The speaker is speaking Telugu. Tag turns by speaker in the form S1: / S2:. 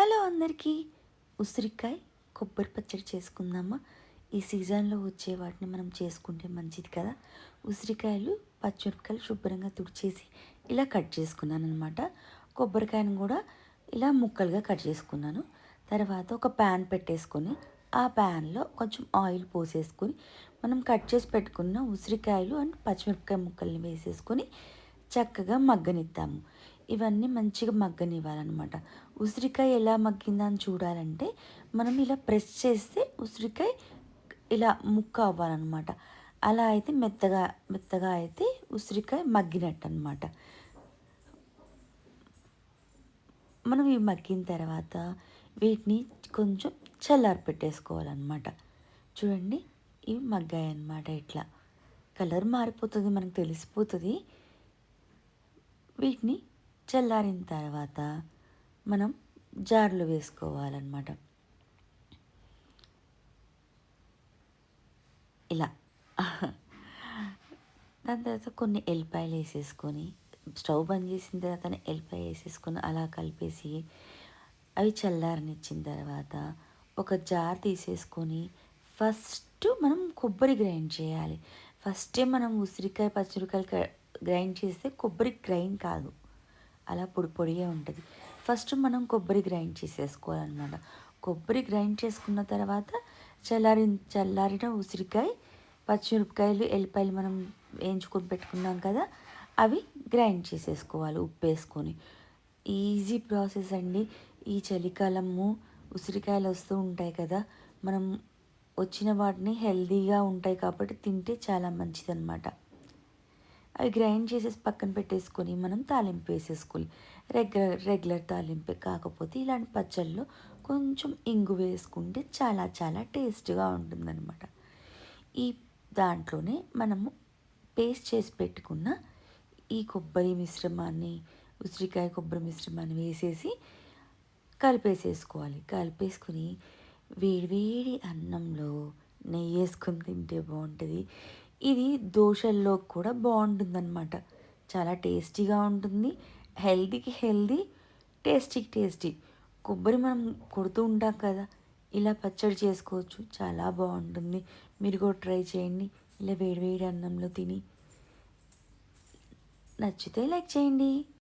S1: హలో అందరికీ. ఉసిరికాయ కొబ్బరి పచ్చడి చేసుకుందామా? ఈ సీజన్లో వచ్చే వాటిని మనం చేసుకుంటే మంచిది కదా. ఉసిరికాయలు పచ్చిమిరపకాయలు శుభ్రంగా తుడిచేసి ఇలా కట్ చేసుకున్నాను అనమాట కొబ్బరికాయను కూడా ఇలా ముక్కలుగా కట్ చేసుకున్నాను. తర్వాత ఒక ప్యాన్ పెట్టేసుకొని ఆ ప్యాన్లో కొంచెం ఆయిల్ పోసేసుకొని మనం కట్ చేసి పెట్టుకున్న ఉసిరికాయలు అండ్ పచ్చిమిరపకాయ ముక్కల్ని వేసేసుకొని చక్కగా మగ్గనిద్దాము. ఇవన్నీ మంచిగా మగ్గనివ్వాలన్నమాట. ఉసిరికాయ ఎలా మగ్గిందని చూడాలంటే మనం ఇలా ప్రెస్ చేస్తే ఉసిరికాయ ఇలా ముక్క అవ్వాలన్నమాట. అలా అయితే మెత్తగా మెత్తగా అయితే ఉసిరికాయ మగ్గినట్టు అనమాట మనం ఇవి మగ్గిన తర్వాత వీటిని కొంచెం చల్లారి పెట్టేసుకోవాలన్నమాట. చూడండి ఇవి మగ్గాయి అన్నమాట ఇట్లా. కలర్ మారిపోతుంది మనకు తెలిసిపోతుంది. వీటిని చల్లారిన తర్వాత మనం జార్లు వేసుకోవాలన్నమాట. ఇలా. దాని తర్వాత కొన్ని ఎల్లిపాయలు వేసేసుకొని స్టవ్ బంద్ చేసిన తర్వాత ఎల్లిపాయ వేసేసుకొని అలా కలిపేసి అవి చల్లారనిచ్చిన తర్వాత ఒక జార్ తీసేసుకొని ఫస్ట్ మనం కొబ్బరి గ్రైండ్ చేయాలి. ఫస్టే మనం ఉసిరికాయ పచ్చిమిరకాయలు గ్రైండ్ చేస్తే కొబ్బరి గ్రైండ్ కాదు. అలా పొడి పొడిగా ఉంటుంది. ఫస్ట్ మనం కొబ్బరి గ్రైండ్ చేసేసుకోవాలన్నమాట. కొబ్బరి గ్రైండ్ చేసుకున్న తర్వాత చల్లారి చల్లారిన ఉసిరికాయ పచ్చిమిరపకాయలు ఎల్లిపాయలు మనం వేయించుకొని పెట్టుకున్నాం కదా అవి గ్రైండ్ చేసేసుకోవాలి ఉప్పు వేసుకొని. ఈజీ ప్రాసెస్ అండి. ఈ చలికాలము ఉసిరికాయలు వస్తూ ఉంటాయి కదా మనం వచ్చిన వాటిని హెల్తీగా ఉంటాయి కాబట్టి తింటే చాలా మంచిదన్నమాట. అవి గ్రైండ్ చేసేసి పక్కన పెట్టేసుకొని మనం తాలింపు వేసేసుకోవాలి. రెగ్యులర్ రెగ్యులర్ తాలింపే కాకపోతే ఇలాంటి పచ్చళ్ళు కొంచెం ఇంగు వేసుకుంటే చాలా చాలా టేస్ట్గా ఉంటుందన్నమాట. ఈ దాంట్లోనే మనము పేస్ట్ చేసి పెట్టుకున్న ఈ కొబ్బరి మిశ్రమాన్ని ఉసిరికాయ కొబ్బరి మిశ్రమాన్ని వేసేసి కలిపేసేసుకోవాలి. కలిపేసుకుని వేడివేడి అన్నంలో నెయ్యి వేసుకొని తింటే బాగుంటుంది. ఇది దోశల్లో కూడా బాగుంటుందన్నమాట. చాలా టేస్టీగా ఉంటుంది. హెల్తీకి హెల్తీ టేస్టీకి టేస్టీ. కొబ్బరి మనం కొడుతూ ఉంటాం కదా ఇలా పచ్చడి చేసుకోవచ్చు. చాలా బాగుంటుంది. మీరు కూడా ట్రై చేయండి. ఇలా వేడివేడి అన్నంలో తిని నచ్చితే లైక్ చేయండి.